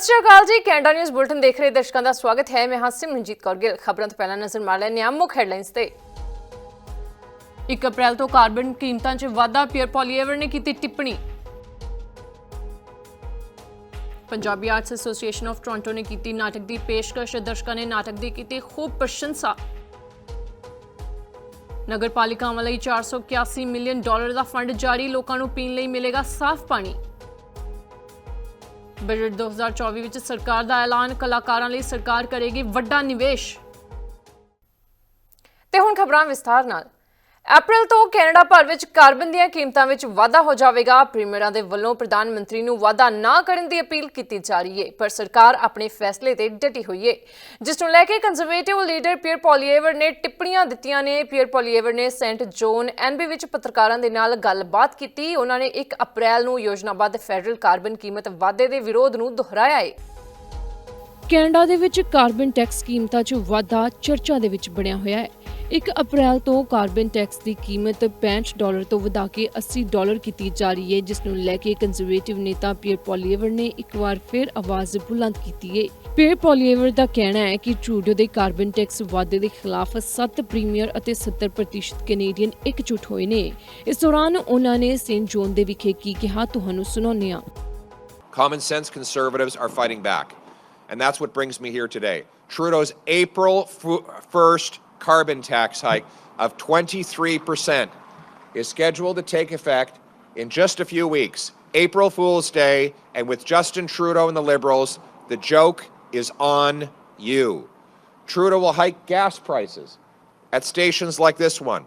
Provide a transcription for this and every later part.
ਸਤਿ ਸ਼੍ਰੀ ਅਕਾਲ ਜੀ। Canada news bulletin ਦੇਖ ਰਹੇ ਦਰਸ਼ਕਾਂ ਦਾ ਸਵਾਗਤ ਹੈ। ਮੈਂ ਹਾਂ ਸਿਮਰਨਜੀਤ ਕੌਰ ਗਿੱਲ। ਖਬਰਾਂ ਤੋਂ ਪਹਿਲਾਂ ਨਜ਼ਰ ਮਾਰ ਲੈਂਦੇ ਹਾਂ ਮੁੱਖ ਹੈਡਲਾਈਨਸ ਤੇ। 1 ਅਪ੍ਰੈਲ ਤੋਂ ਕਾਰਬਨ ਕੀਮਤਾਂ 'ਚ ਵਾਧਾ, ਪੀਅਰ ਪੋਲੀਏਵਰ ਨੇ ਕੀਤੀ ਟਿੱਪਣੀ। Punjabi arts association of Toronto ਨੇ ਕੀਤੀ ਨਾਟਕ ਦੀ ਪੇਸ਼ਕਸ਼। ਦਰਸ਼ਕਾਂ ਨੇ ਨਾਟਕ ਦੀ ਕੀਤੀ ਖੂਬ ਪ੍ਰਸ਼ੰਸਾ। ਨਗਰਪਾਲਿਕਾਵਾਂ ਲਈ 481 ਮਿਲੀਅਨ ਡਾਲਰ ਦਾ ਫੰਡ ਜਾਰੀ। ਲੋਕਾਂ ਨੂੰ ਪੀਣ ਲਈ ਮਿਲੇਗਾ ਸਾਫ਼ ਪਾਣੀ। ਬਜਟ 2024 ਵਿੱਚ ਸਰਕਾਰ ਦਾ ਐਲਾਨ, ਕਲਾਕਾਰਾਂ ਲਈ ਸਰਕਾਰ ਕਰੇਗੀ ਵੱਡਾ ਨਿਵੇਸ਼। ਤੇ ਹੁਣ ਖਬਰਾਂ ਵਿਸਥਾਰ ਨਾਲ। ਅਪ੍ਰੈਲ ਤੋਂ ਕੈਨੇਡਾ ਭਰ ਵਿੱਚ ਕਾਰਬਨ ਦੀਆਂ ਕੀਮਤਾਂ ਵਿੱਚ ਵਾਧਾ ਹੋ ਜਾਵੇਗਾ। ਪ੍ਰੀਮੀਅਰਾਂ ਦੇ ਵੱਲੋਂ ਪ੍ਰਧਾਨ ਮੰਤਰੀ ਨੂੰ ਵਾਧਾ ਨਾ ਕਰਨ ਦੀ ਅਪੀਲ ਕੀਤੀ ਜਾ ਰਹੀ ਹੈ, ਪਰ ਸਰਕਾਰ ਆਪਣੇ ਫੈਸਲੇ ਤੇ ਡਟੀ ਹੋਈ ਹੈ। ਜਿਸ ਨੂੰ ਲੈ ਕੇ ਕੰਜ਼ਰਵੇਟਿਵ ਲੀਡਰ ਪੀਅਰ ਪੋਲੀਏਵਰ ਨੇ ਟਿੱਪਣੀਆਂ ਦਿੱਤੀਆਂ ਨੇ। ਪੀਅਰ ਪੋਲੀਏਵਰ ਨੇ ਸੈਂਟ ਜੋਨ ਐਨਬੀ ਵਿੱਚ ਪੱਤਰਕਾਰਾਂ ਦੇ ਨਾਲ ਗੱਲਬਾਤ ਕੀਤੀ। ਉਹਨਾਂ ਨੇ 1 ਅਪ੍ਰੈਲ ਨੂੰ ਯੋਜਨਾਬੱਧ ਫੈਡਰਲ ਕਾਰਬਨ ਕੀਮਤ ਵਾਧੇ ਦੇ ਵਿਰੋਧ ਨੂੰ ਦੁਹਰਾਇਆ ਹੈ। ਕੈਨੇਡਾ ਦੇ ਵਿੱਚ ਕਾਰਬਨ ਟੈਕਸ ਕੀਮਤਾਂ 'ਚ ਵਾਧਾ ਚਰਚਾ ਦੇ ਵਿੱਚ ਬਣਿਆ ਹੋਇਆ ਹੈ। 1 ਅਪ੍ਰੈਲ ਤੋਂ ਕਾਰਬਨ ਟੈਕਸ ਦੀ ਕੀਮਤ 65 ਡਾਲਰ ਤੋਂ ਵਧਾ ਕੇ 80 ਡਾਲਰ ਕੀਤੀ ਜਾ ਰਹੀ ਹੈ, ਜਿਸ ਨੂੰ ਲੈ ਕੇ ਕੰਜ਼ਰਵੇਟਿਵ ਨੇਤਾ ਪੀਅਰ ਪੋਲੀਏਵਰ ਨੇ ਇੱਕ ਵਾਰ ਫਿਰ ਆਵਾਜ਼ ਬੁਲੰਦ ਕੀਤੀ ਹੈ ਪੀਅਰ ਪੋਲੀਏਵਰ ਦਾ ਕਹਿਣਾ ਹੈ ਕਿ ਟਰੂਡੋ ਦੇ ਕਾਰਬਨ ਟੈਕਸ ਵਾਧੇ ਦੇ ਖਿਲਾਫ 7 ਪ੍ਰੀਮੀਅਰ ਅਤੇ 70% ਕੈਨੇਡੀਅਨ ਇਕਜੁੱਟ ਹੋਏ ਨੇ ਇਸ ਦੌਰਾਨ ਉਹਨਾਂ ਨੇ ਸੇਂਟ ਜੋਨ ਦੇ ਵਿਖੇ ਕੀ ਕਿਹਾ, ਤੁਹਾਨੂੰ ਸੁਣਾਉਂਦੇ ਹਾਂ Common sense conservatives are fighting back. And that's what brings me here today. Trudeau's April 1st carbon tax hike of 23% is scheduled to take effect in just a few weeks. April Fool's Day, and with Justin Trudeau and the Liberals, the joke is on you. Trudeau will hike gas prices at stations like this one.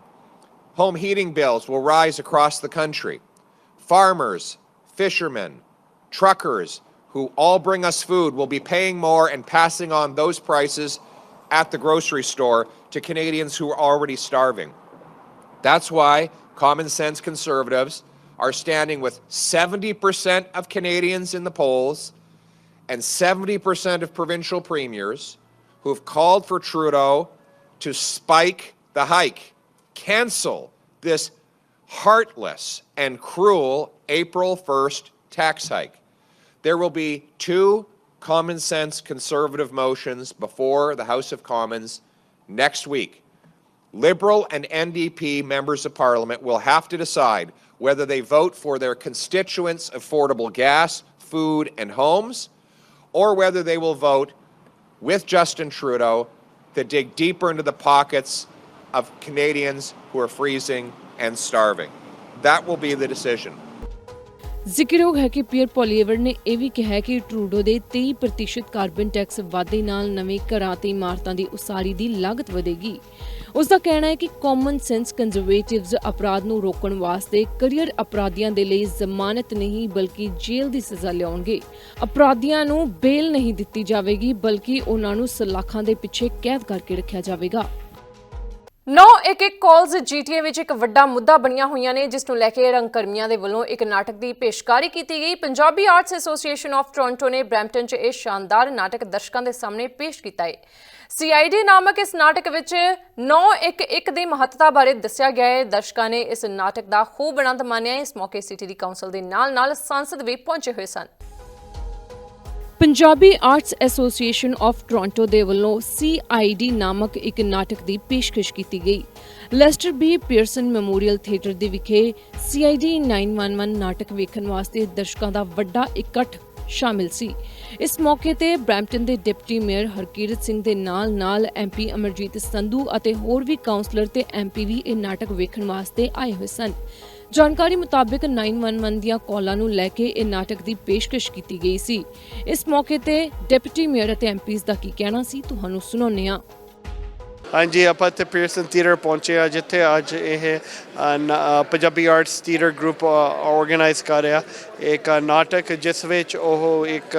Home heating bills will rise across the country. Farmers, fishermen, truckers who all bring us food will be paying more and passing on those prices at the grocery store to Canadians who are already starving. That's why common sense conservatives are standing with 70% of Canadians in the polls and 70% of provincial premiers who've called for Trudeau to spike the hike, cancel this heartless and cruel April 1st tax hike. There will be two common sense conservative motions before the House of Commons next week. Liberal and NDP members of Parliament will have to decide whether they vote for their constituents' affordable gas, food, and homes, or whether they will vote with Justin Trudeau to dig deeper into the pockets of Canadians who are freezing and starving. That will be the decision. ਜ਼ਿਕਰਯੋਗ ਹੈ ਕਿ peer Poilievre ਨੇ ਇਹ ਵੀ ਕਿਹਾ ਕਿ Trudeau ਦੇ 23% carbon tax ਵਾਧੇ ਨਾਲ ਨਵੇਂ ਘਰਾਂ ਤੇ ਇਮਾਰਤਾਂ ਦੀ ਉਸਾਰੀ ਦੀ ਲਾਗਤ ਵਧੇਗੀ। ਉਸ ਦਾ ਕਹਿਣਾ ਹੈ ਕਿ ਕਾਮਨ ਸੈਂਸ ਕੰਜ਼ਰਵੇਟਿਵਸ ਅਪਰਾਧ ਨੂੰ ਰੋਕਣ ਵਾਸਤੇ ਕਰੀਅਰ ਅਪਰਾਧੀਆਂ ਦੇ ਲਈ ਜ਼ਮਾਨਤ ਨਹੀਂ, ਬਲਕਿ ਜੇਲ੍ਹ ਦੀ ਸਜ਼ਾ ਲਿਆਉਣਗੇ। ਅਪਰਾਧੀਆਂ ਨੂੰ ਬੇਲ ਨਹੀਂ ਦਿੱਤੀ ਜਾਵੇਗੀ, ਬਲਕਿ ਉਹਨਾਂ ਨੂੰ ਸਲਾਖਾਂ ਦੇ ਪਿੱਛੇ ਕੈਦ ਕਰਕੇ ਰੱਖਿਆ ਜਾਵੇਗਾ। 911 ਕਾਲਸ ਜੀਟੀਏ ਵਿੱਚ ਇੱਕ ਵੱਡਾ ਮੁੱਦਾ ਬਣੀਆਂ ਹੋਈਆਂ ਨੇ, ਜਿਸ ਨੂੰ ਲੈ ਕੇ ਰੰਗਕਰਮੀਆਂ ਦੇ ਵੱਲੋਂ ਇੱਕ ਨਾਟਕ ਦੀ ਪੇਸ਼ਕਾਰੀ ਕੀਤੀ ਗਈ। Punjabi arts association of Toronto ਨੇ ਬ੍ਰੈਂਪਟਨ 'ਚ ਇਹ ਸ਼ਾਨਦਾਰ ਨਾਟਕ ਦਰਸ਼ਕਾਂ ਦੇ ਸਾਹਮਣੇ ਪੇਸ਼ ਕੀਤਾ ਹੈ। ਸੀਆਈਡੀ ਨਾਮਕ ਇਸ ਨਾਟਕ ਵਿੱਚ 911 ਦੀ ਮਹੱਤਤਾ ਬਾਰੇ ਦੱਸਿਆ ਗਿਆ ਹੈ। ਦਰਸ਼ਕਾਂ ਨੇ ਇਸ ਨਾਟਕ ਦਾ ਖੂਬ ਆਨੰਦ ਮਾਣਿਆ ਇਸ ਮੌਕੇ ਸਿਟੀ ਦੀ ਕਾਉਂਸਲ ਦੇ ਨਾਲ-ਨਾਲ ਸੰਸਦ ਵੀ ਪਹੁੰਚੇ ਹੋਏ ਸਨ। Punjabi arts association of Toronto ਦੇ ਵੱਲੋਂ CID ਨਾਮਕ ਇੱਕ ਨਾਟਕ ਦੀ ਪੇਸ਼ਕਸ਼ ਕੀਤੀ ਗਈ। Lester B Pearson memorial theatre ਦੇ ਵਿਖੇ CID 911 ਨਾਟਕ ਵੇਖਣ ਵਾਸਤੇ ਦਰਸ਼ਕਾਂ ਦਾ ਵੱਡਾ ਇਕੱਠ ਸ਼ਾਮਿਲ ਸੀ। ਇਸ ਮੌਕੇ ਤੇ ਬ੍ਰੈਂਪਟਨ ਦੇ ਡਿਪਟੀ ਮੇਅਰ ਹਰਕੀਰਤ ਸਿੰਘ ਦੇ ਨਾਲ-ਨਾਲ ਐਮਪੀ ਅਮਰਜੀਤ ਸੰਧੂ ਅਤੇ ਹੋਰ ਵੀ ਕਾਉਂਸਲਰ ਤੇ ਐਮਪੀ ਵੀ ਇਹ ਨਾਟਕ ਵੇਖਣ ਵਾਸਤੇ ਆਏ ਹੋਏ ਸਨ। ਜਾਣਕਾਰੀ ਮੁਤਾਬਕ 911 ਦੀਆਂ ਕਾਲਾਂ ਨੂੰ ਲੈ ਕੇ ਇਹ ਨਾਟਕ ਦੀ ਪੇਸ਼ਕਸ਼ ਕੀਤੀ ਗਈ ਸੀ। ਇਸ ਮੌਕੇ ਤੇ ਡਿਪਟੀ ਮੇਅਰ ਅਤੇ ਐਮਪੀਜ਼ ਦਾ ਕੀ ਕਹਿਣਾ ਸੀ, ਤੁਹਾਨੂੰ ਸੁਣਾਉਂਦੇ ਹਾਂ। ਹਾਂਜੀ, ਆਪਾਂ ਇੱਥੇ ਪੀਅਰਸਨ ਥੀਏਟਰ ਪਹੁੰਚੇ ਆ ਜਿੱਥੇ ਅੱਜ ਇਹ Punjabi arts theatre group organise ਕਰ ਰਿਹਾ। ਇੱਕ ਨਾਟਕ ਜਿਸ ਵਿੱਚ ਉਹ ਇੱਕ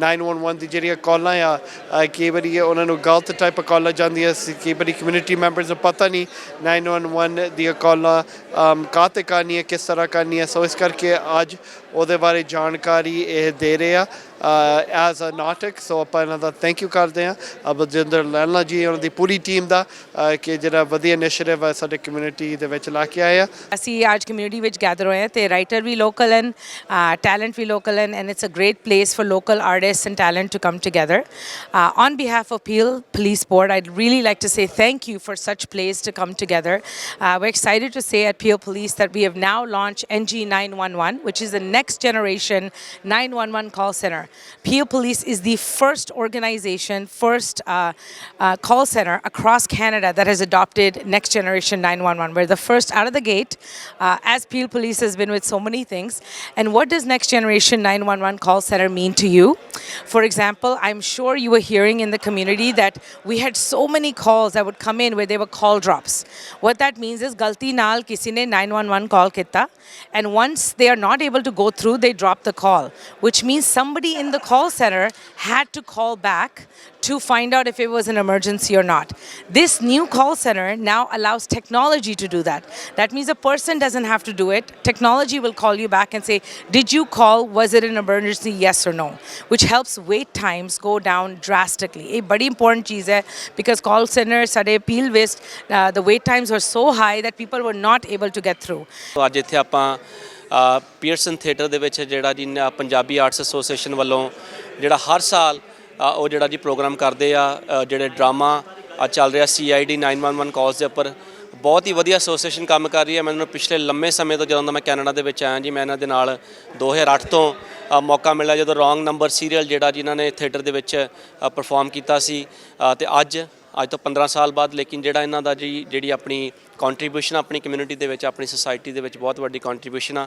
911 ਦੀ ਜਿਹੜੀਆਂ ਕਾਲਾਂ ਆ ਕਈ ਵਾਰੀ ਉਹਨਾਂ ਨੂੰ ਗਲਤ ਟਾਈਪ ਕਾਲਾਂ ਜਾਂਦੀਆਂ ਸੀ ਕਈ ਵਾਰੀ ਕਮਿਊਨਿਟੀ ਮੈਂਬਰਸ ਨੂੰ ਪਤਾ ਨਹੀਂ 911 ਦੀਆਂ ਕਾਲਾਂ ਅਮ, ਕਾਹਤੇ ਕਰਨੀ ਹੈ ਕਿਸ ਤਰ੍ਹਾਂ ਕਰਨੀ ਹੈ ਸੋ ਇਸ ਕਰਕੇ ਅੱਜ ਉਹਦੇ ਬਾਰੇ ਜਾਣਕਾਰੀ ਇਹ ਦੇ ਰਹੇ ਆ ਐਜ਼ ਅ ਨਾਟਕ ਸੋ ਆਪਾਂ ਇਹਨਾਂ ਦਾ ਥੈਂਕ ਯੂ ਕਰਦੇ ਆ ਬਲਜਿੰਦਰ ਲੈਣਾ ਜੀ ਉਹਨਾਂ ਦੀ ਪੂਰੀ ਟੀਮ ਦਾ ਕਿ ਜਿਹੜਾ ਵਧੀਆ ਇਨੀਸ਼ੀਏਟਿਵ ਸਾਡੇ ਕਮਿਊਨਿਟੀ ਦੇ ਵਿੱਚ ਲਾ ਕੇ ਆਏ ਆ। ਅਸੀਂ ਅੱਜ ਕਮਿਊਨਿਟੀ ਵਿੱਚ ਗੈਦਰ ਹੋਏ ਹਾਂ ਤੇ ਰਾਈਟਰ ਵੀ ਲੋਕਲ ਹਨ uh, Talent We Local, and, and it's a great place for local artists and talent to come together. Uh, on behalf of Peel Police Board, I'd really like to say thank you for such place to come together. Uh, we're excited to say at Peel Police that we have now launched NG911, which is the next generation 911 call center. Peel Police is the first organization, first uh, uh, call center across Canada that has adopted next generation 911. We're the first out of the gate, uh, as Peel Police has been with so many things. And what does next generation 911 call center mean to you? For example, I'm sure you were hearing in the community that we had so many calls that would come in where they were call drops. What that means is galti naal kisi ne 911 call kitta and once they are not able to go through they drop the call which means somebody in the call center had to call back to find out if it was an emergency or not. This new call center now allows technology to do that. That means a person doesn't have to do it. Technology will call you back and say, Did you call? Was it an emergency? Yes or no? Which helps wait times go down drastically. A very important cheese hai because call center, sade appeal waste, uh, the wait times were so high that people were not able to get through. ਤੋ ਅੱਜ ਇੱਥੇ ਆਪਾਂ ਅ, Pearson theatre ਦੇ ਵਿੱਚ ਜਿਹੜਾ ਜੀ ਨ- Punjabi arts association ਵੱਲੋਂ ਜਿਹੜਾ ਹਰ ਸਾਲ ਅ, ਉਹ ਜਿਹੜਾ ਜੀ ਪ੍ਰੋਗਰਾਮ ਕਰਦੇ ਆ ਜਿਹੜੇ ਡਰਾਮਾ ਆ ਚੱਲ ਰਿਹਾ ਸੀਆਈਡੀ 911 ਕਾਲਸ ਦੇ ਉੱਪਰ। ਬਹੁਤ ਹੀ ਵਧੀਆ ਐਸੋਸੀਏਸ਼ਨ ਕੰਮ ਕਰ ਰਹੀ ਹੈ। ਮੈਨੂੰ ਪਿਛਲੇ ਲੰਮੇ ਸਮੇਂ ਤੋਂ ਜਦੋਂ ਦਾ ਮੈਂ ਕੈਨੇਡਾ ਦੇ ਵਿੱਚ ਆਇਆ ਜੀ ਮੈਂ ਇਹਨਾਂ ਦੇ ਨਾਲ 2008 ਤੋਂ ਮੌਕਾ ਮਿਲਿਆ ਜਦੋਂ ਰੋਂਗ ਨੰਬਰ ਸੀਰੀਅਲ ਜਿਹੜਾ ਜਿਨ੍ਹਾਂ ਨੇ ਥੀਏਟਰ ਦੇ ਵਿੱਚ ਪਰਫਾਰਮ ਕੀਤਾ ਸੀ। ਅ, ਤੇ ਅੱਜ ਅੱਜ ਤੋਂ 15 ਸਾਲ ਬਾਅਦ, ਲੇਕਿਨ ਜਿਹੜਾ ਇਹਨਾਂ ਦਾ ਜੀ, ਜਿਹੜੀ ਆਪਣੀ ਕੰਟਰੀਬਿਊਸ਼ਨ ਆਪਣੀ ਕਮਿਊਨਿਟੀ ਦੇ ਵਿੱਚ, ਆਪਣੀ ਸੋਸਾਇਟੀ ਦੇ ਵਿੱਚ ਬਹੁਤ ਵੱਡੀ ਕੰਟਰੀਬਿਊਸ਼ਨ ਆ।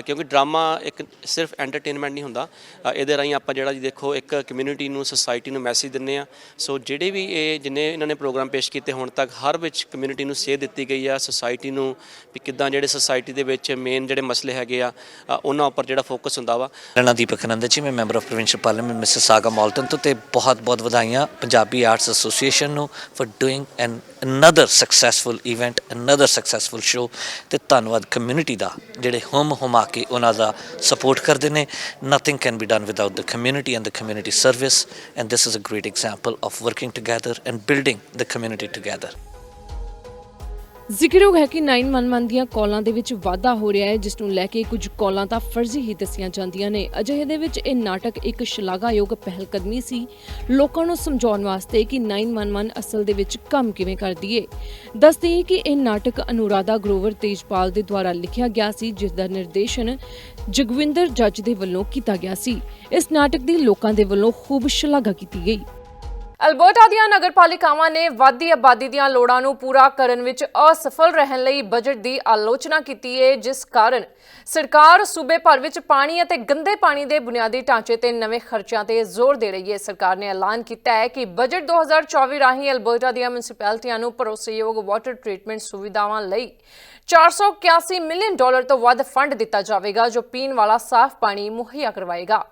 ਕਿਉਂਕਿ ਡਰਾਮਾ ਇੱਕ ਸਿਰਫ ਐਂਟਰਟੇਨਮੈਂਟ ਨਹੀਂ ਹੁੰਦਾ। ਇਹਦੇ ਰਾਹੀਂ ਆਪਾਂ ਜਿਹੜਾ ਜੀ ਦੇਖੋ, ਇੱਕ ਕਮਿਊਨਿਟੀ ਨੂੰ ਸੋਸਾਇਟੀ ਨੂੰ ਮੈਸੇਜ ਦਿੰਨੇ ਆ। ਸੋ ਜਿਹੜੇ ਵੀ ਇਹ ਜਿੰਨੇ ਇਹਨਾਂ ਨੇ ਪ੍ਰੋਗਰਾਮ ਪੇਸ਼ ਕੀਤੇ, ਹੁਣ ਤੱਕ ਹਰ ਵਿੱਚ ਕਮਿਊਨਿਟੀ ਨੂੰ ਸੇਧ ਦਿੱਤੀ ਗਈ ਆ ਸੋਸਾਇਟੀ ਨੂੰ ਵੀ ਕਿੱਦਾਂ ਜਿਹੜੇ ਸੋਸਾਇਟੀ ਦੇ ਵਿੱਚ ਮੇਨ ਜਿਹੜੇ ਮਸਲੇ ਹੈਗੇ ਆ ਉਹਨਾਂ ਉੱਪਰ ਜਿਹੜਾ ਫੋਕਸ ਹੁੰਦਾ ਵਾ। ਮੇਰਾ ਦੀਪਕ ਆਨੰਦ ਜੀ, ਮੈਂ member of provincial parliament Mississauga Malton ਤੋਂ, ਤੇ ਬਹੁਤ ਬਹੁਤ ਵਧਾਈਆਂ ਪੰਜਾਬੀ ਆਰਟਸ ਐਸੋਸੀਏਸ਼ਨ ਨੂੰ for doing an another successful event another successful show ਤੇ ਧੰਨਵਾਦ ਕਮਿਊਨਿਟੀ ਦਾ, ਜਿਹੜੇ ਹਮ ਹੁਮਾ ਕੇ ਉਹਨਾਂ ਦਾ ਸਪੋਰਟ ਕਰਦੇ ਨੇ। Nothing can be done without the community and the community service and this is a great example of working together and building the community together ਜ਼ਿਕਰਯੋਗ ਹੈ ਕਿ 911 ਦੀਆਂ ਕਾਲਾਂ ਦੇ ਵਿੱਚ ਵਾਧਾ ਹੋ ਰਿਹਾ ਹੈ, ਜਿਸ ਨੂੰ ਲੈ ਕੇ ਕੁਝ ਕਾਲਾਂ ਤਾਂ ਫਰਜ਼ੀ ਹੀ ਦੱਸੀਆਂ ਜਾਂਦੀਆਂ ਨੇ। ਅਜਿਹੇ ਦੇ ਵਿੱਚ ਇਹ ਨਾਟਕ ਇੱਕ ਸ਼ਲਾਘਾਯੋਗ ਪਹਿਲਕਦਮੀ ਸੀ। ਲੋਕਾਂ ਨੂੰ ਸਮਝਾਉਣ ਵਾਸਤੇ ਕਿ 911 ਅਸਲ ਦੇ ਵਿੱਚ ਕੰਮ ਕਿਵੇਂ ਕਰਦੀ ਏ। ਦੱਸਦੇ ਹਾਂ ਕਿ ਇਹ ਨਾਟਕ ਅਨੁਰਾਧਾ ਗਰੋਵਰ ਤੇਜਪਾਲ ਦੇ ਦੁਆਰਾ ਲਿਖਿਆ ਗਿਆ ਸੀ, ਜਿਸ ਦਾ ਨਿਰਦੇਸ਼ਨ ਜਗਵਿੰਦਰ ਜੱਜ ਦੇ ਵੱਲੋਂ ਕੀਤਾ ਗਿਆ ਸੀ। ਇਸ ਨਾਟਕ ਦੀ ਲੋਕਾਂ ਦੇ ਵੱਲੋਂ ਖੂਬ ਸ਼ਲਾਘਾ ਕੀਤੀ ਗਈ। ਅਲਬਰਟਾ ਦੀਆਂ ਨਗਰਪਾਲਿਕਾਵਾਂ ਨੇ ਵਾਧੀ ਆਬਾਦੀ ਦੀਆਂ ਲੋੜਾਂ ਨੂੰ ਪੂਰਾ ਕਰਨ ਵਿੱਚ ਅਸਫਲ ਰਹਿਣ ਲਈ ਬਜਟ ਦੀ ਆਲੋਚਨਾ ਕੀਤੀ ਹੈ ਜਿਸ ਕਾਰਨ ਸਰਕਾਰ ਸੂਬੇ ਭਰ ਵਿੱਚ ਪਾਣੀ ਅਤੇ ਗੰਦੇ ਪਾਣੀ ਦੇ ਬੁਨਿਆਦੀ ਢਾਂਚੇ ਤੇ ਨਵੇਂ ਖਰਚਿਆਂ ਤੇ ਜ਼ੋਰ ਦੇ ਰਹੀ ਹੈ ਸਰਕਾਰ ਨੇ ਐਲਾਨ ਕੀਤਾ ਹੈ ਕਿ ਬਜਟ 2024 ਰਾਹੀਂ ਅਲਬਰਟਾ ਦੀਆਂ ਮਿਊਨਿਸਪੈਲਿਟੀਆਂ ਨੂੰ ਭਰੋਸੇਯੋਗ ਵਾਟਰ ਟ੍ਰੀਟਮੈਂਟ ਸੁਵਿਧਾਵਾਂ ਲਈ 481 ਮਿਲੀਅਨ ਡਾਲਰ ਤੋਂ ਵੱਧ ਫੰਡ ਦਿੱਤਾ ਜਾਵੇਗਾ, ਜੋ ਪੀਣ ਵਾਲਾ ਸਾਫ਼ ਪਾਣੀ ਮੁਹੱਈਆ ਕਰਵਾਏਗਾ।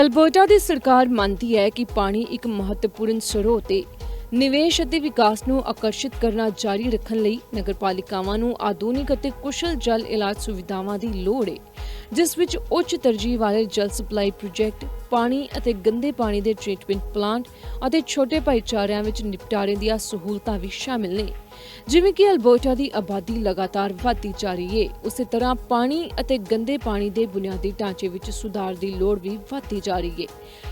ਅਲਬਰਟਾ ਦੀ ਸਰਕਾਰ ਮੰਨਦੀ ਹੈ ਕਿ ਪਾਣੀ ਇੱਕ ਮਹੱਤਵਪੂਰਨ ਸਰੋਤ ਹੈ ਨਿਵੇਸ਼ ਅਤੇ ਵਿਕਾਸ ਨੂੰ ਆਕਰਸ਼ਿਤ ਕਰਨਾ ਜਾਰੀ ਰੱਖਣ ਲਈ ਨਗਰਪਾਲਿਕਾਵਾਂ ਨੂੰ ਆਧੁਨਿਕ ਅਤੇ ਕੁਸ਼ਲ ਜਲ ਇਲਾਜ ਸੁਵਿਧਾਵਾਂ ਦੀ ਲੋੜ ਹੈ ਜਿਸ ਵਿੱਚ ਉੱਚ ਤਰਜੀਹ ਵਾਲੇ ਜਲ ਸਪਲਾਈ ਪ੍ਰੋਜੈਕਟ, ਪਾਣੀ ਅਤੇ ਗੰਦੇ ਪਾਣੀ ਦੇ ਟ੍ਰੀਟਮੈਂਟ ਪਲਾਂਟ ਅਤੇ ਛੋਟੇ ਭਾਈਚਾਰਿਆਂ ਵਿੱਚ ਨਿਪਟਾਰੇ ਦੀਆਂ ਸਹੂਲਤਾਂ ਵੀ ਸ਼ਾਮਿਲ ਨੇ। ਜਿਵੇਂ ਕਿ ਅਲਬਰਟਾ ਦੀ ਆਬਾਦੀ ਲਗਾਤਾਰ ਵਧਦੀ ਜਾ ਰਹੀ ਹੈ ਉਸੇ ਤਰ੍ਹਾਂ ਪਾਣੀ ਅਤੇ ਗੰਦੇ ਪਾਣੀ ਦੇ ਬੁਨਿਆਦੀ ਢਾਂਚੇ ਵਿੱਚ ਸੁਧਾਰ ਦੀ ਲੋੜ ਵੀ ਵਧਦੀ ਜਾ ਰਹੀ ਹੈ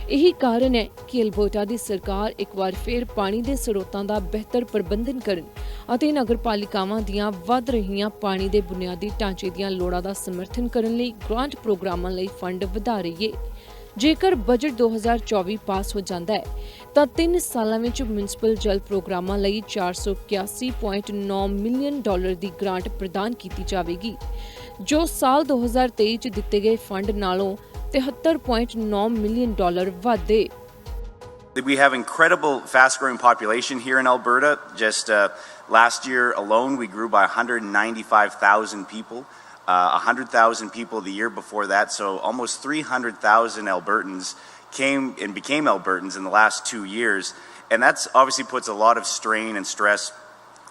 ਇਹੀ ਕਾਰਨ ਹੈ ਕਿ ਅਲਬਰਟਾ ਦੀ ਸਰਕਾਰ ਇੱਕ ਵਾਰ ਫਿਰ ਪਾਣੀ ਦੇ ਸਰੋਤਾਂ ਦਾ ਬਿਹਤਰ ਪ੍ਰਬੰਧਨ ਕਰਨ ਅਤੇ ਨਗਰਪਾਲਿਕਾਵਾਂ ਦੀਆਂ ਵੱਧ ਰਹੀਆਂ ਪਾਣੀ ਦੇ ਬੁਨਿਆਦੀ ਢਾਂਚੇ ਦੀਆਂ ਲੋੜਾਂ ਦਾ ਸਮਰਥਨ ਕਰਨ ਲਈ ਗ੍ਰਾਂਟ ਪ੍ਰੋਗਰਾਮਾਂ ਲਈ ਫੰਡ ਵਧਾ ਰਹੀ ਹੈ ਜੇਕਰ ਬਜਟ 2024 ਪਾਸ ਹੋ ਜਾਂਦਾ ਹੈ ਤਾਂ 3 ਸਾਲਾਂ ਵਿੱਚ ਮਿਊਨਿਸਪਲ ਜਲ ਪ੍ਰੋਗਰਾਮਾਂ ਲਈ 481.9 ਮਿਲੀਅਨ ਡਾਲਰ ਦੀ ਗ੍ਰਾਂਟ ਪ੍ਰਦਾਨ ਕੀਤੀ ਜਾਵੇਗੀ ਜੋ ਸਾਲ 2023 ਚ ਦਿੱਤੇ ਗਏ ਫੰਡ ਨਾਲੋਂ 73.9 ਮਿਲੀਅਨ ਡਾਲਰ ਵੱਧ ਹੈ We have incredible fast growing population here in Alberta. Just uh, last year alone, we grew by 195,000 people. Uh, 100,000 people the year before that. So almost 300,000 Albertans came and became Albertans in the last two years. And that's obviously puts a lot of strain and stress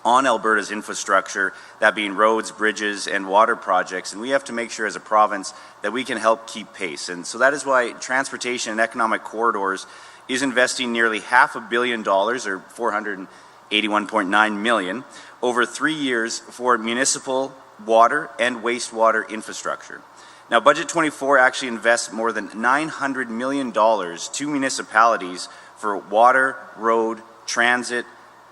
on Alberta's infrastructure, that being roads, bridges, and water projects. And we have to make sure as a province that we can help keep pace. And so that is why Transportation and Economic Corridors is investing nearly half a billion dollars, or 481.9 million, over three years for municipal water and wastewater infrastructure. Now, Budget 24 actually invests more than $900 million to municipalities for water, road, transit,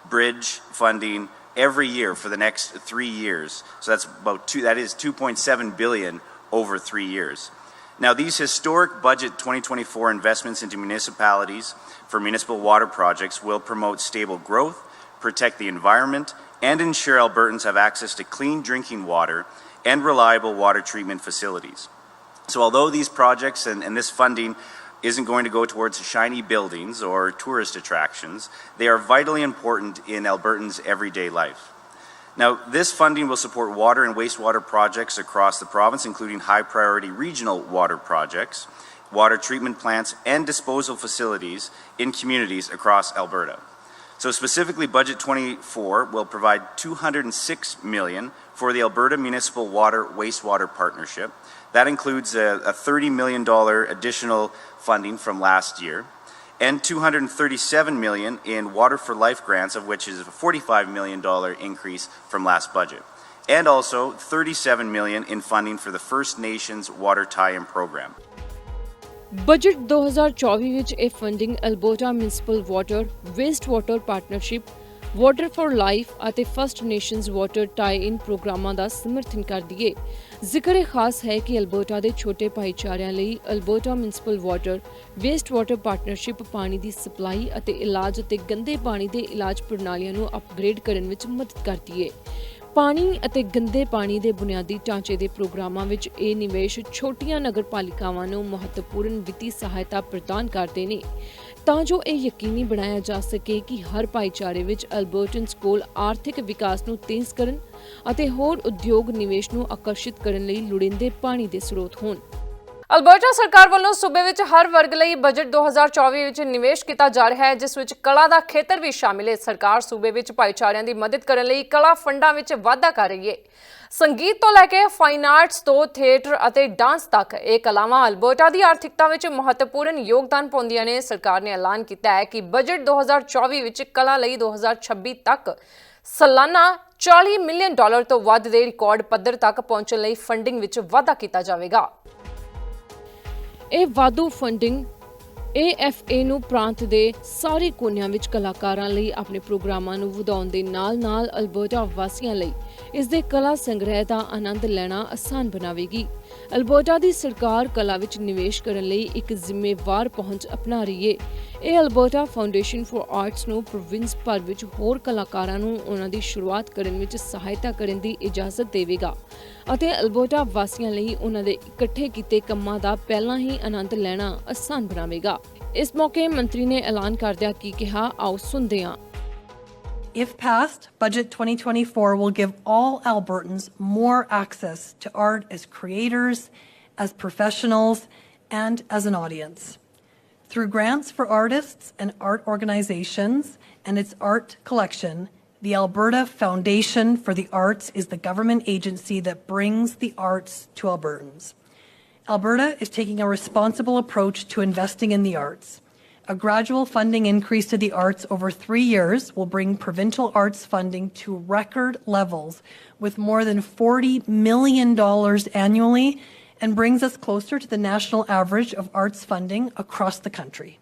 bridge funding every year for the next three years. So that's about two, that is 2.7 billion over three years. Now, these historic budget 2024 investments into municipalities for municipal water projects will promote stable growth, protect the environment, and ensure Albertans have access to clean drinking water and reliable water treatment facilities. So, although these projects and, and this funding isn't going to go towards shiny buildings or tourist attractions, they are vitally important in Albertans' everyday life. Now, this funding will support water and wastewater projects across the province, including high priority regional water projects, water treatment plants, and disposal facilities in communities across Alberta. So specifically, Budget 24 will provide 206 million for the Alberta Municipal Water Wastewater Partnership. That includes a, a 30 million dollar additional funding from last year and 237 million in Water for Life grants, of which is a 45 million dollar increase from last budget. And also 37 million in funding for the First Nations Water Tie-in Program. Budget 2024 ਵਿੱਚ ਇਹ funding Alberta municipal water waste water partnership water for life ਅਤੇ first nations water tie in ਪ੍ਰੋਗਰਾਮਾਂ ਦਾ ਸਮਰਥਨ ਕਰਦੀ ਹੈ ਜ਼ਿਕਰ ਇਹ ਖਾਸ ਹੈ ਕਿ ਅਲਬੋਟਾ ਦੇ ਛੋਟੇ ਭਾਈਚਾਰਿਆਂ ਲਈ Alberta municipal water waste water partnership ਪਾਣੀ ਦੀ ਸਪਲਾਈ ਅਤੇ ਇਲਾਜ ਅਤੇ ਗੰਦੇ ਪਾਣੀ ਦੇ ਇਲਾਜ ਪ੍ਰਣਾਲੀਆਂ ਨੂੰ ਅਪਗ੍ਰੇਡ ਕਰਨ ਵਿੱਚ ਮਦਦ ਕਰਦੀ ਹੈ ਪਾਣੀ ਅਤੇ ਗੰਦੇ ਪਾਣੀ ਦੇ ਬੁਨਿਆਦੀ ਢਾਂਚੇ ਦੇ ਪ੍ਰੋਗਰਾਮਾਂ ਵਿੱਚ ਇਹ ਨਿਵੇਸ਼ ਛੋਟੀਆਂ ਨਗਰਪਾਲਿਕਾਵਾਂ ਨੂੰ ਮਹੱਤਵਪੂਰਨ ਵਿੱਤੀ ਸਹਾਇਤਾ ਪ੍ਰਦਾਨ ਕਰਦੇ ਨੇ। ਤਾਂ ਜੋ ਇਹ ਯਕੀਨੀ ਬਣਾਇਆ ਜਾ ਸਕੇ ਕਿ ਹਰ ਭਾਈਚਾਰੇ ਵਿੱਚ ਅਲਬਰਟਨਸ ਕੋਲ ਆਰਥਿਕ ਵਿਕਾਸ ਨੂੰ ਤੇਜ਼ ਕਰਨ ਅਤੇ ਹੋਰ ਉਦਯੋਗ ਨਿਵੇਸ਼ ਨੂੰ ਆਕਰਸ਼ਿਤ ਕਰਨ ਲਈ ਲੋੜੀਂਦੇ ਪਾਣੀ ਦੇ ਸਰੋਤ ਹੋਣ। ਅਲਬਰਟਾ ਸਰਕਾਰ ਵੱਲੋਂ ਸੂਬੇ ਵਿੱਚ ਹਰ ਵਰਗ ਲਈ ਬਜਟ 2024 ਵਿੱਚ ਨਿਵੇਸ਼ ਕੀਤਾ ਜਾ ਰਿਹਾ ਹੈ, ਜਿਸ ਵਿੱਚ ਕਲਾ ਦਾ ਖੇਤਰ ਵੀ ਸ਼ਾਮਿਲ ਹੈ। ਸਰਕਾਰ ਸੂਬੇ ਵਿੱਚ ਭਾਈਚਾਰਿਆਂ ਦੀ ਮਦਦ ਕਰਨ ਲਈ ਕਲਾ ਫੰਡਾਂ ਵਿੱਚ ਵਾਧਾ ਕਰ ਰਹੀ ਹੈ। ਸੰਗੀਤ ਤੋਂ ਲੈ ਕੇ ਫਾਈਨ ਆਰਟਸ ਤੋਂ ਥੀਏਟਰ ਅਤੇ ਡਾਂਸ ਤੱਕ ਇਹ ਕਲਾਵਾਂ ਅਲਬਰਟਾ ਦੀ ਆਰਥਿਕਤਾ ਵਿੱਚ ਮਹੱਤਵਪੂਰਨ ਯੋਗਦਾਨ ਪਾਉਂਦੀਆਂ ਨੇ। ਸਰਕਾਰ ਨੇ ਐਲਾਨ ਕੀਤਾ ਹੈ ਕਿ ਬਜਟ 2024 ਵਿੱਚ ਕਲਾ ਲਈ 2026 ਤੱਕ ਸਾਲਾਨਾ 40 ਮਿਲੀਅਨ ਡਾਲਰ ਤੋਂ ਵੱਧ ਦੇ ਰਿਕਾਰਡ ਪੱਧਰ ਤੱਕ ਪਹੁੰਚਣ ਲਈ ਫੰਡਿੰਗ ਵਿੱਚ ਵਾਧਾ ਕੀਤਾ ਜਾਵੇਗਾ। ਇਹ ਵਾਧੂ ਫੰਡਿੰਗ AFA ਨੂੰ ਪ੍ਰਾਂਤ ਦੇ ਸਾਰੇ ਕੋਨਿਆਂ ਵਿੱਚ ਕਲਾਕਾਰਾਂ ਲਈ ਆਪਣੇ ਪ੍ਰੋਗਰਾਮਾਂ ਨੂੰ ਵਧਾਉਣ ਦੇ ਨਾਲ-ਨਾਲ ਅਲਬਰਟਾ ਵਾਸੀਆਂ ਲਈ ਇਸ ਦੇ ਕਲਾ ਸੰਗ੍ਰਹਿ ਦਾ ਆਨੰਦ ਲੈਣਾ ਆਸਾਨ ਬਣਾਵੇਗੀ। ਅਲਬਰਟਾ ਦੀ ਸਰਕਾਰ ਕਲਾ ਵਿੱਚ ਨਿਵੇਸ਼ ਕਰਨ ਲਈ ਇੱਕ ਜ਼ਿੰਮੇਵਾਰ ਪਹੁੰਚ ਅਪਣਾ ਰਹੀ ਹੈ ਇਹ ਅਲਬਰਟਾ ਫਾਊਂਡੇਸ਼ਨ ਫਾਰ ਆਰਟਸ ਨੂੰ ਪ੍ਰੋਵਿੰਸ ਭਰ ਵਿੱਚ ਹੋਰ ਕਲਾਕਾਰਾਂ ਨੂੰ ਉਹਨਾਂ ਦੀ ਸ਼ੁਰੂਆਤ ਕਰਨ ਵਿੱਚ ਸਹਾਇਤਾ ਕਰਨ ਦੀ ਇਜਾਜ਼ਤ ਦੇਵੇਗਾ ਅਤੇ ਅਲਬਰਟਾ ਵਾਸੀਆਂ ਲਈ ਉਹਨਾਂ ਦੇ ਇਕੱਠੇ ਕੀਤੇ ਕੰਮਾਂ ਦਾ ਪਹਿਲਾਂ ਹੀ ਆਨੰਦ ਲੈਣਾ ਆਸਾਨ ਬਣਾਵੇਗਾ। ਇਸ ਮੌਕੇ ਮੰਤਰੀ ਨੇ ਐਲਾਨ ਕਰਦਿਆਂ ਕੀ ਕਿਹਾ, ਆਓ ਸੁਣਦੇ ਹਾਂ। If passed, Budget 2024 will give all Albertans more access to art as creators, as professionals, and as an audience. Through grants for artists and art organizations and its art collection, the Alberta Foundation for the Arts is the government agency that brings the arts to Albertans. Alberta is taking a responsible approach to investing in the arts. A gradual funding increase to the arts over three years will bring provincial arts funding to record levels with more than $40 million annually and brings us closer to the national average of arts funding across the country.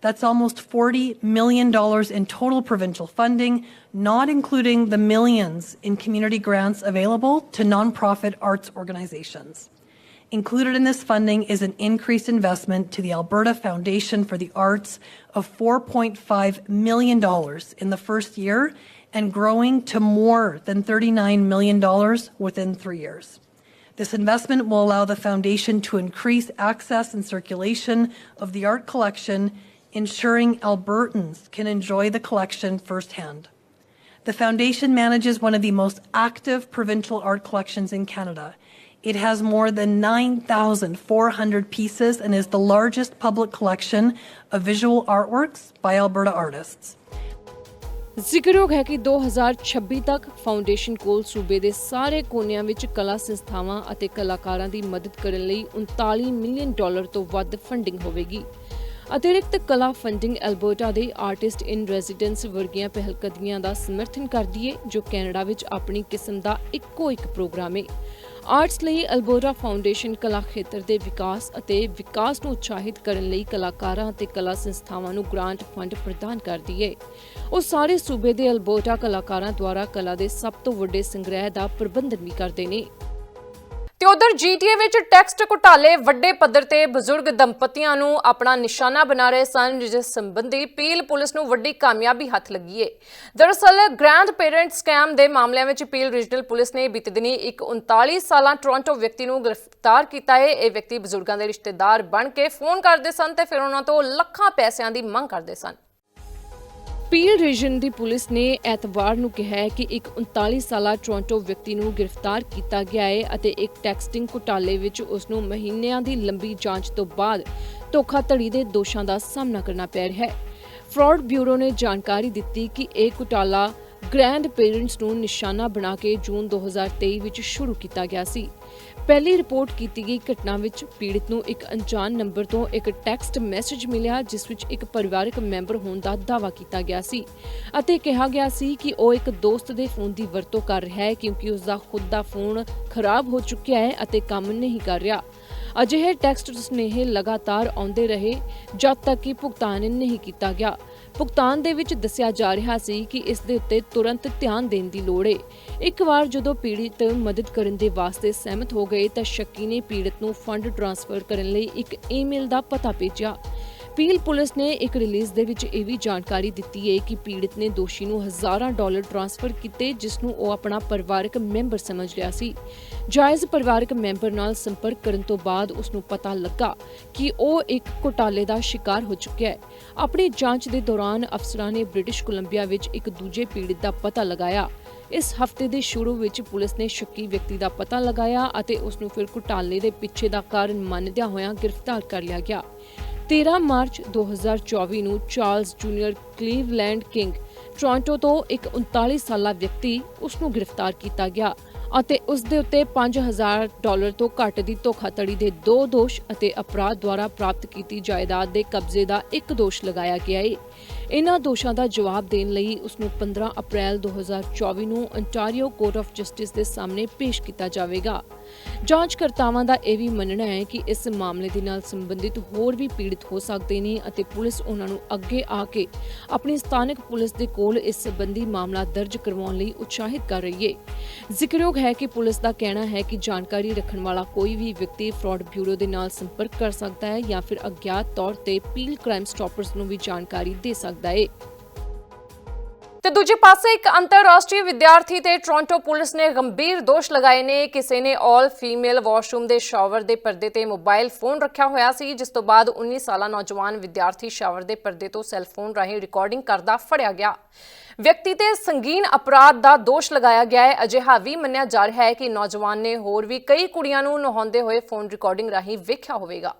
That's almost $40 million in total provincial funding, not including the millions in community grants available to nonprofit arts organizations. Included in this funding is an increased investment to the Alberta Foundation for the Arts of $4.5 million in the first year and growing to more than $39 million within three years. This investment will allow the foundation to increase access and circulation of the art collection, ensuring Albertans can enjoy the collection firsthand. The foundation manages one of the most active provincial art collections in Canada. It has more than 9,400 pieces and is the largest public collection of visual artworks by Alberta artists. ਜ਼ਿਕਰਯੋਗ ਹੈ ਕਿ 2026 ਤੱਕ foundation ਕੋਲ ਸੂਬੇ ਦੇ ਸਾਰੇ ਕੋਨਿਆਂ ਵਿੱਚ ਕਲਾ ਸੰਸਥਾਵਾਂ ਅਤੇ ਕਲਾਕਾਰਾਂ ਦੀ ਮਦਦ ਕਰਨ ਲਈ 39 ਮਿਲੀਅਨ ਡਾਲਰ ਤੋਂ ਵੱਧ ਫੰਡਿੰਗ ਹੋਵੇਗੀ ਅਤਿਰਿਕਤ ਕਲਾ ਫੰਡਿੰਗ ਐਲਬਰਟਾ ਦੇ ਆਰਟਿਸਟ ਇਨ ਰੈਜ਼ੀਡੈਂਸ ਵਰਗੀਆਂ ਪਹਿਲਕਦਮੀਆਂ ਦਾ ਸਮਰਥਨ ਕਰਦੀ ਹੈ ਜੋ ਕੈਨੇਡਾ ਵਿੱਚ ਆਪਣੀ ਕਿਸਮ ਦਾ ਇੱਕੋ ਇੱਕ ਪ੍ਰੋਗਰਾਮ ਹੈ ਆਰਟਸ ਲਈ ਅਲਬਰਟਾ ਫਾਊਂਡੇਸ਼ਨ ਕਲਾ ਖੇਤਰ ਦੇ ਵਿਕਾਸ ਅਤੇ ਵਿਕਾਸ ਨੂੰ ਉਤਸ਼ਾਹਿਤ ਕਰਨ ਲਈ ਕਲਾਕਾਰਾਂ ਅਤੇ ਕਲਾ ਸੰਸਥਾਵਾਂ ਨੂੰ ਗ੍ਰਾਂਟ ਫੰਡ ਪ੍ਰਦਾਨ ਕਰਦੀ ਹੈ ਉਹ ਸਾਰੇ ਸੂਬੇ ਦੇ ਅਲਬਰਟਾ ਕਲਾਕਾਰਾਂ ਦੁਆਰਾ ਕਲਾ ਦੇ ਸਭ ਤੋਂ ਵੱਡੇ ਸੰਗ੍ਰਹਿ ਦਾ ਪ੍ਰਬੰਧਨ ਵੀ ਕਰਦੇ ਨੇ। ਤੇ ਉਧਰ ਜੀਟੀਏ ਵਿੱਚ ਟੈਕਸਟ ਘੁਟਾਲੇ ਵੱਡੇ ਪੱਧਰ ਤੇ ਬਜ਼ੁਰਗ ਦੰਪਤੀਆਂ ਨੂੰ ਆਪਣਾ ਨਿਸ਼ਾਨਾ ਬਣਾ ਰਹੇ ਸਨ, ਜਿਸ ਸੰਬੰਧੀ ਪੀਲ ਪੁਲਿਸ ਨੂੰ ਵੱਡੀ ਕਾਮਯਾਬੀ ਹੱਥ ਲੱਗੀ ਏ। ਦਰਅਸਲ ਗ੍ਰੈਂਡ ਪੇਰੈਂਟ ਸਕੈਮ ਦੇ ਮਾਮਲਿਆਂ ਵਿੱਚ ਪੀਲ ਰੀਜਨਲ ਪੁਲਿਸ ਨੇ ਬੀਤੇ ਦਿਨੀ ਇੱਕ 39 ਸਾਲਾਂ ਟੋਰਾਂਟੋ ਵਿਅਕਤੀ ਨੂੰ ਗ੍ਰਿਫਤਾਰ ਕੀਤਾ ਹੈ ਇਹ ਵਿਅਕਤੀ ਬਜ਼ੁਰਗਾਂ ਦੇ ਰਿਸ਼ਤੇਦਾਰ ਬਣ ਕੇ ਫੋਨ ਕਰਦੇ ਸਨ ਤੇ ਫਿਰ ਉਹਨਾਂ ਤੋਂ ਲੱਖਾਂ ਪੈਸਿਆਂ ਦੀ ਮੰਗ ਕਰਦੇ ਸਨ। ਪੀਲ ਰੀਜਨ ਦੀ ਪੁਲਿਸ ਨੇ ਐਤਵਾਰ ਨੂੰ ਕਿਹਾ ਹੈ ਕਿ ਇੱਕ 39 ਸਾਲਾ ਟੋਰਾਂਟੋ ਵਿਅਕਤੀ ਨੂੰ ਗ੍ਰਿਫਤਾਰ ਕੀਤਾ ਗਿਆ ਹੈ ਅਤੇ ਇੱਕ ਟੈਕਸਟਿੰਗ ਘੁਟਾਲੇ ਵਿੱਚ ਉਸ ਨੂੰ ਮਹੀਨਿਆਂ ਦੀ ਲੰਬੀ ਜਾਂਚ ਤੋਂ ਬਾਅਦ ਧੋਖਾਧੜੀ ਦੇ ਦੋਸ਼ਾਂ ਦਾ ਸਾਹਮਣਾ ਕਰਨਾ ਪੈ ਰਿਹਾ ਹੈ। ਫਰਾਡ ਬਿਊਰੋ ਨੇ ਜਾਣਕਾਰੀ ਦਿੱਤੀ ਕਿ ਇਹ ਘੁਟਾਲਾ ਗ੍ਰੈਂਡ ਪੇਰੈਂਟਸ ਨੂੰ ਨਿਸ਼ਾਨਾ ਬਣਾ ਕੇ ਜੂਨ 2023 ਵਿੱਚ ਸ਼ੁਰੂ ਕੀਤਾ ਗਿਆ ਸੀ। ਪਹਿਲੀ ਰਿਪੋਰਟ ਕੀਤੀ ਗਈ ਘਟਨਾ ਵਿੱਚ ਪੀੜਤ ਨੂੰ ਇੱਕ ਅਣਜਾਣ ਨੰਬਰ ਤੋਂ ਇੱਕ ਟੈਕਸਟ ਮੈਸੇਜ ਮਿਲਿਆ, ਜਿਸ ਵਿੱਚ ਇੱਕ ਪਰਿਵਾਰਕ ਮੈਂਬਰ ਹੋਣ ਦਾ ਦਾਅਵਾ ਕੀਤਾ ਗਿਆ ਸੀ ਅਤੇ ਕਿਹਾ ਗਿਆ ਸੀ ਕਿ ਉਹ ਇੱਕ ਦੋਸਤ ਦੇ ਫੋਨ ਦੀ ਵਰਤੋਂ ਕਰ ਰਿਹਾ ਹੈ ਕਿਉਂਕਿ ਉਸ ਦਾ ਖੁਦ ਦਾ ਫੋਨ ਖਰਾਬ ਹੋ ਚੁੱਕਿਆ ਹੈ ਅਤੇ ਕੰਮ ਨਹੀਂ ਕਰ ਰਿਹਾ। ਅਜਿਹੇ ਟੈਕਸਟ ਸੁਨੇਹੇ ਲਗਾਤਾਰ ਆਉਂਦੇ ਰਹੇ, ਜਦ ਤੱਕ ਕਿ ਭੁਗਤਾਨ ਨਹੀਂ ਕੀਤਾ ਗਿਆ। ਭੁਗਤਾਨ ਦੇ ਵਿੱਚ ਦੱਸਿਆ ਜਾ ਰਿਹਾ ਸੀ ਕਿ ਇਸ ਦੇ ਉੱਤੇ ਤੁਰੰਤ ਧਿਆਨ ਦੇਣ ਦੀ ਲੋੜ ਹੈ ਇੱਕ ਵਾਰ ਜਦੋਂ ਪੀੜਿਤ ਮਦਦ ਕਰਨ ਦੇ ਵਾਸਤੇ ਸਹਿਮਤ ਹੋ ਗਏ ਤਾਂ ਸ਼ੱਕੀ ਨੇ ਪੀੜਤ ਨੂੰ ਫੰਡ ਟ੍ਰਾਂਸਫਰ ਕਰਨ ਲਈ ਇੱਕ ਈਮੇਲ ਦਾ ਪਤਾ ਭੇਜਿਆ। ਪੀਲ ਪੁਲਿਸ ਨੇ ਇੱਕ ਰਿਲੀਜ਼ ਦੇ ਵਿੱਚ ਇਹ ਵੀ ਜਾਣਕਾਰੀ ਦਿੱਤੀ ਹੈ ਕਿ ਪੀੜਤ ਨੇ ਦੋਸ਼ੀ ਨੂੰ ਹਜ਼ਾਰਾਂ ਡਾਲਰ ਟ੍ਰਾਂਸਫਰ ਕੀਤੇ, ਜਿਸ ਨੂੰ ਉਹ ਆਪਣਾ ਪਰਿਵਾਰਕ ਮੈਂਬਰ ਸਮਝ ਰਿਹਾ ਸੀ। ਜਾਇਜ਼ ਪਰਿਵਾਰਕ ਮੈਂਬਰ ਨਾਲ ਸੰਪਰਕ ਕਰਨ ਤੋਂ ਬਾਅਦ ਉਸ ਨੂੰ ਪਤਾ ਲੱਗਾ ਕਿ ਉਹ ਇੱਕ ਘੁਟਾਲੇ ਦਾ ਸ਼ਿਕਾਰ ਹੋ ਚੁੱਕਿਆ ਹੈ। ਆਪਣੀ ਜਾਂਚ ਦੇ ਦੌਰਾਨ ਅਫਸਰਾਂ ਨੇ ਬ੍ਰਿਟਿਸ਼ ਕੋਲੰਬੀਆ ਵਿੱਚ ਇੱਕ ਦੂਜੇ ਪੀੜਤ ਦਾ ਪਤਾ ਲਗਾਇਆ। ਇਸ ਹਫ਼ਤੇ ਦੇ ਸ਼ੁਰੂ ਵਿੱਚ ਪੁਲਿਸ ਨੇ ਸ਼ੱਕੀ ਵਿਅਕਤੀ ਦਾ ਪਤਾ ਲਗਾਇਆ ਅਤੇ ਉਸ ਨੂੰ ਫਿਰ ਘੁਟਾਲੇ ਦੇ ਪਿੱਛੇ ਦਾ ਕਾਰਨ ਮੰਨਦਿਆਂ ਹੋਇਆਂ ਗ੍ਰਿਫਤਾਰ ਕਰ ਲਿਆ ਗਿਆ। 13 ਮਾਰਚ 2024 ਨੂੰ Charles junior Cleveland King Toronto ਤੋਂ ਇੱਕ 39 ਸਾਲਾ ਵਿਅਕਤੀ ਉਸ ਨੂੰ ਗ੍ਰਿਫਤਾਰ ਕੀਤਾ ਗਿਆ ਅਤੇ ਉਸ ਦੇ ਉੱਤੇ 5000 ਡਾਲਰ ਤੋਂ ਘੱਟ ਦੀ ਧੋਖਾਧੜੀ ਦੇ ਦੋ ਦੋਸ਼ ਅਤੇ ਅਪਰਾਧ ਦੁਆਰਾ ਪ੍ਰਾਪਤ ਕੀਤੀ ਜਾਇਦਾਦ ਦੇ ਕਬਜ਼ੇ ਦਾ ਇੱਕ ਦੋਸ਼ ਲਗਾਇਆ ਗਿਆ ਹੈ ਇਨ੍ਹਾਂ ਦੋਸ਼ਾਂ ਦਾ ਜਵਾਬ ਦੇਣ ਲਈ ਉਸ ਨੂੰ 15 ਅਪ੍ਰੈਲ 2024 ਨੂੰ ਅੰਟਾਰੀਓ ਕੋਰਟ ਆਫ ਜਸਟਿਸ ਦੇ ਸਾਹਮਣੇ ਪੇਸ਼ ਕੀਤਾ ਜਾਵੇਗਾ। ਜਾਂਚਕਰਤਾਵਾਂ ਦਾ ਇਹ ਵੀ ਮੰਨਣਾ ਹੈ ਕਿ ਇਸ ਮਾਮਲੇ ਦੇ ਨਾਲ ਸੰਬੰਧਿਤ ਹੋਰ ਵੀ ਪੀੜਤ ਹੋ ਸਕਦੇ ਨੇ ਅਤੇ ਪੁਲਿਸ ਉਹਨਾਂ ਨੂੰ ਅੱਗੇ ਆ ਕੇ ਆਪਣੀ ਸਥਾਨਕ ਪੁਲਿਸ ਦੇ ਕੋਲ ਇਸ ਸੰਬੰਧੀ ਮਾਮਲਾ ਦਰਜ ਕਰਵਾਉਣ ਲਈ ਉਤਸ਼ਾਹਿਤ ਕਰ ਰਹੀ ਹੈ। ਜ਼ਿਕਰਯੋਗ ਹੈ ਕਿ ਪੁਲਿਸ ਦਾ ਕਹਿਣਾ ਹੈ ਕਿ ਜਾਣਕਾਰੀ ਰੱਖਣ ਵਾਲਾ ਕੋਈ ਵੀ ਵਿਅਕਤੀ ਫਰਾਡ ਬਿਊਰੋ ਦੇ ਨਾਲ ਸੰਪਰਕ ਕਰ ਸਕਦਾ ਹੈ ਜਾਂ ਫਿਰ ਅਗਿਆਤ ਤੌਰ ਤੇ ਪੀਲ ਕ੍ਰਾਈਮ ਸਟਾਪਰਸ ਨੂੰ ਵੀ ਜਾਣਕਾਰੀ ਦੇ ਸਕਦਾ ਹੈ। ਤੇ ਦੂਜੇ ਪਾਸੇ ਇੱਕ ਅੰਤਰਰਾਸ਼ਟਰੀ ਵਿਦਿਆਰਥੀ ਤੇ ਟੋਰਾਂਟੋ ਪੁਲਿਸ ਨੇ ਗੰਭੀਰ ਦੋਸ਼ ਲਗਾਏ ਨੇ। ਕਿਸੇ ਨੇ ਆਲ ਫੀਮੇਲ ਵਾਸ਼ਰੂਮ ਦੇ ਸ਼ਾਵਰ ਦੇ ਪਰਦੇ ਤੇ ਮੋਬਾਈਲ ਫੋਨ ਰੱਖਿਆ ਹੋਇਆ ਸੀ, ਜਿਸ ਤੋਂ ਬਾਅਦ 19 ਸਾਲਾ ਨੌਜਵਾਨ ਵਿਦਿਆਰਥੀ ਸ਼ਾਵਰ ਦੇ ਪਰਦੇ ਤੋਂ ਸੈੱਲ ਫੋਨ ਰਾਹੀਂ ਰਿਕਾਰਡਿੰਗ ਕਰਦਾ ਫੜਿਆ ਗਿਆ। ਵਿਅਕਤੀ ਤੇ ਸੰਗੀਨ ਅਪਰਾਧ ਦਾ ਦੋਸ਼ ਲਗਾਇਆ ਗਿਆ ਹੈ। ਅਜਿਹਾ ਵੀ ਮੰਨਿਆ ਜਾ ਰਿਹਾ ਹੈ ਕਿ ਨੌਜਵਾਨ ਨੇ ਹੋਰ ਵੀ ਕਈ ਕੁੜੀਆਂ ਨੂੰ ਨਹਾਉਂਦੇ ਹੋਏ ਫੋਨ ਰਿਕਾਰਡਿੰਗ ਰਾਹੀਂ ਵੇਖਿਆ ਹੋਵੇਗਾ।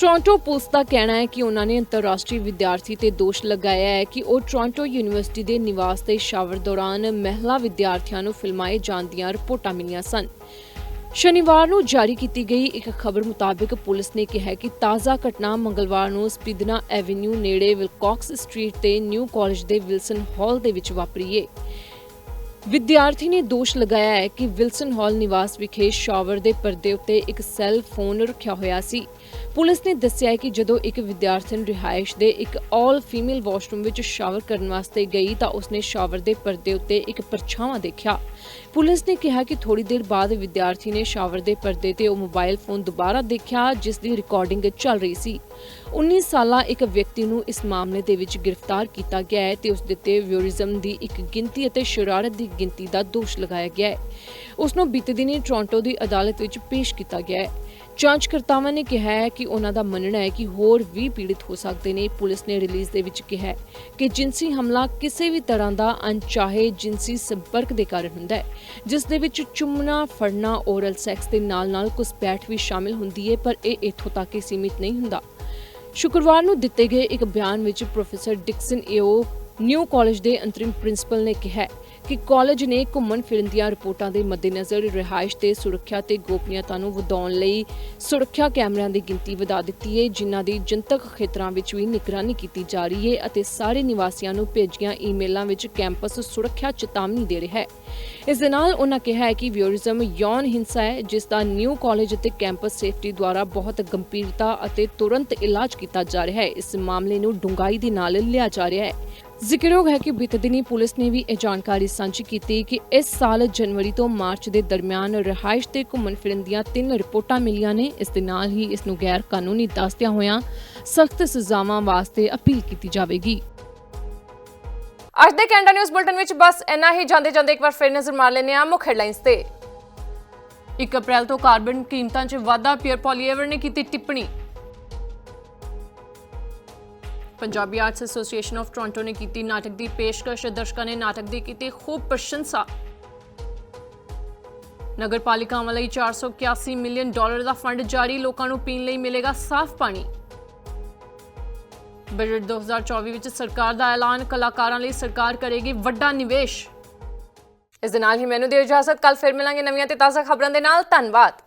ਟੋਰਾਂਟੋ ਪੁਲਿਸ ਦਾ ਕਹਿਣਾ ਹੈ ਕਿ ਉਹਨਾਂ ਨੇ ਅੰਤਰਰਾਸ਼ਟਰੀ ਵਿਦਿਆਰਥੀ ਤੇ ਦੋਸ਼ ਲਗਾਇਆ ਹੈ ਕਿ ਉਹ ਟੋਰਾਂਟੋ ਯੂਨੀਵਰਸਿਟੀ ਦੇ ਨਿਵਾਸ ਤੇ ਸ਼ਾਵਰ ਦੌਰਾਨ ਮਹਿਲਾ ਵਿਦਿਆਰਥੀਆਂ ਨੂੰ ਫਿਲਮਾਏ ਜਾਣ ਦੀਆਂ ਰਿਪੋਰਟਾਂ ਮਿਲੀਆਂ ਸਨ। ਸ਼ਨੀਵਾਰ ਨੂੰ ਜਾਰੀ ਕੀਤੀ ਗਈ ਇੱਕ ਖਬਰ ਮੁਤਾਬਕ ਪੁਲਿਸ ਨੇ ਕਿਹਾ ਕਿ ਤਾਜ਼ਾ ਘਟਨਾ ਮੰਗਲਵਾਰ ਨੂੰ ਸਪਿਦਨਾ ਐਵੇਨਿਊ ਨੇੜੇ ਵਿਲਕੌਕਸ ਸਟਰੀਟ ਤੇ ਨਿਊ ਕਾਲਜ ਦੇ ਵਿਲਸਨ ਹਾਲ ਦੇ ਵਿੱਚ ਵਾਪਰੀ ਹੈ ਵਿਦਿਆਰਥੀ ਨੇ ਦੋਸ਼ ਲਗਾਇਆ ਹੈ ਕਿ ਵਿਲਸਨ ਹਾਲ ਨਿਵਾਸ ਵਿਖੇ ਸ਼ਾਵਰ ਦੇ ਪਰਦੇ ਉੱਤੇ ਇੱਕ ਸੈੱਲ ਫੋਨ ਰੱਖਿਆ ਹੋਇਆ ਸੀ। ਪੁਲਿਸ ਨੇ ਦੱਸਿਆ ਕਿ ਜਦੋਂ ਇੱਕ ਵਿਦਿਆਰਥਣ ਰਿਹਾਇਸ਼ ਦੇ ਇੱਕ ਆਲ ਫੀਮੇਲ ਵਾਸ਼ਰੂਮ ਵਿੱਚ ਸ਼ਾਵਰ ਕਰਨ ਵਾਸਤੇ ਗਈ ਤਾਂ ਉਸਨੇ ਸ਼ਾਵਰ ਦੇ ਪਰਦੇ ਉੱਤੇ ਇੱਕ ਪਰਛਾਵਾਂ ਦੇਖਿਆ। ਪੁਲਿਸ ਨੇ ਕਿਹਾ ਕਿ ਥੋੜੀ ਦੇਰ ਬਾਅਦ ਵਿਦਿਆਰਥੀ ਨੇ ਸ਼ਾਵਰ ਦੇ ਪਰਦੇ ਤੇ ਉਹ ਮੋਬਾਈਲ ਫੋਨ ਦੁਬਾਰਾ ਦੇਖਿਆ, ਜਿਸ ਦੀ ਰਿਕਾਰਡਿੰਗ ਚੱਲ ਰਹੀ ਸੀ। 19 ਸਾਲਾ ਇੱਕ ਵਿਅਕਤੀ ਨੂੰ ਇਸ ਮਾਮਲੇ ਦੇ ਵਿੱਚ ਗ੍ਰਿਫਤਾਰ ਕੀਤਾ ਗਿਆ ਹੈ ਤੇ ਉਸ ਦੇ ਤੇ ਵਿਓਰਿਜ਼ਮ ਦੀ ਇੱਕ ਗਿਣਤੀ ਅਤੇ ਸ਼ਰਾਰਤ ਦੀ ਗਿਣਤੀ ਦਾ ਦੋਸ਼ ਲਗਾਇਆ ਗਿਆ ਹੈ। ਉਸ ਨੂੰ ਬੀਤੇ ਦਿਨੀ ਟੋਰਾਂਟੋ ਦੀ ਅਦਾਲਤ ਵਿੱਚ ਪੇਸ਼ ਕੀਤਾ ਗਿਆ ਹੈ। ਜਾਂਚਕਰਤਾਵਾਂ ਨੇ ਕਿਹਾ ਹੈ ਕਿ ਉਹਨਾਂ ਦਾ ਮੰਨਣਾ ਹੈ ਕਿ ਹੋਰ ਵੀ ਪੀੜਿਤ ਹੋ ਸਕਦੇ ਨੇ। ਪੁਲਿਸ ਨੇ ਰਿਲੀਜ਼ ਦੇ ਵਿੱਚ ਕਿਹਾ ਹੈ ਕਿ ਜਿੰਸੀ ਹਮਲਾ ਕਿਸੇ ਵੀ ਤਰ੍ਹਾਂ ਦਾ ਅਣਚਾਹੇ ਜਿੰਸੀ ਸੰਪਰਕ ਦੇ ਕਾਰਨ ਹੁੰਦਾ ਹੈ, ਜਿਸ ਦੇ ਵਿੱਚ ਚੁੰਮਣਾ, ਫੜਨਾ ਓਰਲ ਸੈਕਸ ਦੇ ਨਾਲ-ਨਾਲ ਘੁਸਪੈਠ ਵੀ ਸ਼ਾਮਿਲ ਹੁੰਦੀ ਹੈ, ਪਰ ਇਹ ਇੱਥੋਂ ਤੱਕ ਹੀ ਸੀਮਿਤ ਨਹੀਂ ਹੁੰਦਾ। ਸ਼ੁੱਕਰਵਾਰ ਨੂੰ ਦਿੱਤੇ ਗਏ ਇੱਕ ਬਿਆਨ ਵਿੱਚ professor Dickson Eyoh New College ਦੇ ਅੰਤਰਿਮ ਪ੍ਰਿੰਸੀਪਲ ਨੇ ਕਿਹਾ ਕਿ ਕਾਲਜ ਨੇ ਘੁੰਮਣ ਫਿਰਨ ਦੀਆਂ ਰਿਪੋਰਟਾਂ ਦੇ ਮੱਦੇਨਜ਼ਰ ਰਿਹਾਇਸ਼ ਤੇ ਸੁਰੱਖਿਆ ਤੇ ਗੋਪਨੀਯਤਾ ਨੂੰ ਵਧਾਉਣ ਲਈ ਸੁਰੱਖਿਆ ਕੈਮਰਿਆਂ ਦੀ ਗਿਣਤੀ ਵਧਾ ਦਿੱਤੀ ਹੈ, ਜਿਨ੍ਹਾਂ ਦੀ ਜਨਤਕ ਖੇਤਰਾਂ ਵਿੱਚ ਵੀ ਨਿਗਰਾਨੀ ਕੀਤੀ ਜਾ ਰਹੀ ਹੈ ਅਤੇ ਸਾਰੇ ਨਿਵਾਸੀਆਂ ਨੂੰ ਭੇਜੀਆਂ ਈਮੇਲਾਂ ਵਿੱਚ ਕੈਂਪਸ ਸੁਰੱਖਿਆ ਚੇਤਾਵਨੀ ਦੇ ਰਿਹਾ ਹੈ। ਇਸ ਦੇ ਨਾਲ ਉਹਨਾਂ ਕਿਹਾ ਹੈ ਕਿ ਵਿਓਰਿਜ਼ਮ ਯੌਨ ਹਿੰਸਾ ਹੈ, ਜਿਸ ਦਾ ਨਿਊ ਕਾਲਜ ਅਤੇ ਕੈਂਪਸ ਸੇਫਟੀ ਦੁਆਰਾ ਬਹੁਤ ਗੰਭੀਰਤਾ ਅਤੇ ਤੁਰੰਤ ਇਲਾਜ ਕੀਤਾ ਜਾ ਰਿਹਾ ਹੈ। ਇਸ ਮਾਮਲੇ ਨੂੰ ਡੂੰਘਾਈ ਦੇ ਨਾਲ ਲਿਆ ਜਾ ਰਿਹਾ ਹੈ। ਜ਼ਿਕਰਯੋਗ ਹੈ ਕਿ ਬੀਤੇ ਦਿਨੀ ਪੁਲਿਸ ਨੇ ਵੀ ਇਹ ਜਾਣਕਾਰੀ ਸਾਂਝੀ ਕੀਤੀ ਕਿ ਇਸ ਸਾਲ ਜਨਵਰੀ ਤੋਂ ਮਾਰਚ ਦੇ ਦਰਮਿਆਨ ਰਿਹਾਇਸ਼ ਤੇ ਘੁੰਮਣ ਫਿਰਨ ਦੀਆਂ ਤਿੰਨ ਰਿਪੋਰਟਾਂ ਮਿਲੀਆਂ ਨੇ। ਇਸ ਦੇ ਨਾਲ ਹੀ ਇਸ ਨੂੰ ਗੈਰ ਕਾਨੂੰਨੀ ਦੱਸਦਿਆਂ ਹੋਇਆਂ ਸਖਤ ਸਜ਼ਾਵਾਂ ਵਾਸਤੇ ਅਪੀਲ ਕੀਤੀ ਜਾਵੇਗੀ। ਅੱਜ ਦੇ ਕੈਨੇਡਾ ਨਿਊਜ਼ ਬੁਲਟਨ ਵਿੱਚ ਬਸ ਇੰਨਾ ਹੀ। ਜਾਂਦੇ ਜਾਂਦੇ ਇੱਕ ਵਾਰ ਫਿਰ ਨਜ਼ਰ ਮਾਰ ਲੈਂਦੇ ਹਾਂ ਮੁੱਖ ਹੈਡਲਾਈਨਸ ਤੇ। 1 ਅਪ੍ਰੈਲ ਤੋਂ ਕਾਰਬਨ ਕੀਮਤਾਂ 'ਚ ਵਾਧਾ। ਪੀਅਰ ਪੋਲੀਏਵਰ ਨੇ ਕੀਤੀ ਟਿੱਪਣੀ। Punjabi arts association of Toronto ਨੇ ਕੀਤੀ ਨਾਟਕ ਦੀ ਪੇਸ਼ਕਸ਼। ਦਰਸ਼ਕਾਂ ਨੇ ਨਾਟਕ ਦੀ ਕੀਤੀ ਖੂਬ ਪ੍ਰਸ਼ੰਸਾ। ਨਗਰਪਾਲਿਕਾਵਾਂ ਲਈ 481 ਮਿਲੀਅਨ ਡਾਲਰ ਦਾ ਫੰਡ ਜਾਰੀ। ਲੋਕਾਂ ਨੂੰ ਪੀਣ ਲਈ ਮਿਲੇਗਾ ਸਾਫ਼ ਪਾਣੀ। ਬਜਟ 2024 ਵਿੱਚ ਸਰਕਾਰ ਦਾ ਐਲਾਨ। ਕਲਾਕਾਰਾਂ ਲਈ ਸਰਕਾਰ ਕਰੇਗੀ ਵੱਡਾ ਨਿਵੇਸ਼। ਇਸ ਦੇ ਨਾਲ ਹੀ ਮੈਨੂੰ ਦਿਓ ਇਜਾਜ਼ਤ। ਕੱਲ ਫਿਰ ਮਿਲਾਂਗੇ ਨਵੀਆਂ ਤੇ ਤਾਜ਼ਾ ਖਬਰਾਂ ਦੇ ਨਾਲ। ਧੰਨਵਾਦ।